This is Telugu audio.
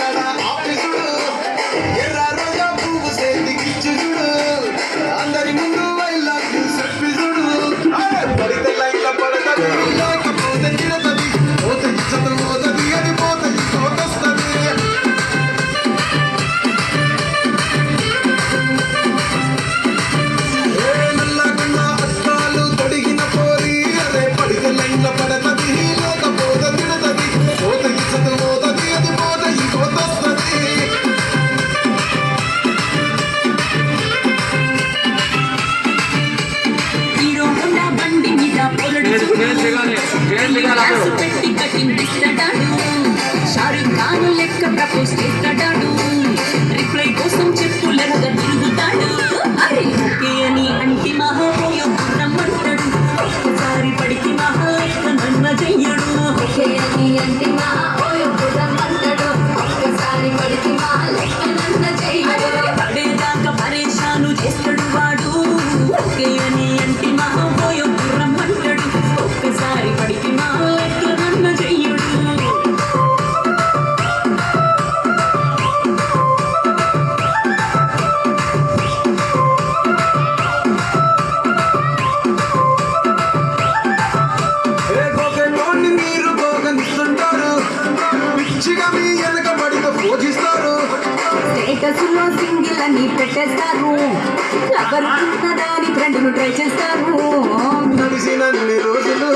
ಕಡ ಆಫೀಸ್ గ్లాసు పెట్టి కటింగ్ ఇస్తాడు షారుఖ్ ఖాన్ లెక్క ప్రపోజ్ చేస్తాడు. రిప్లై కోసం చెప్పులెరగ తిరుగుతాడు అరే ఓకే అని అంటి మహాప్రయోగం. రమ్మంటాడు ఒక్కసారి పడికి మహా నన్మ చెయ్యడు. ఓకే అని అంటే మా పిచ్చిగా మీ వెనక పడితో పూజిస్తారు స్టేటస్లో సింగిల్ అని పెట్టేస్తారు. లవర్ ఉన్నదాని ఫ్రెండ్ ట్రై చేస్తారు. నడిచినన్ని రోజులు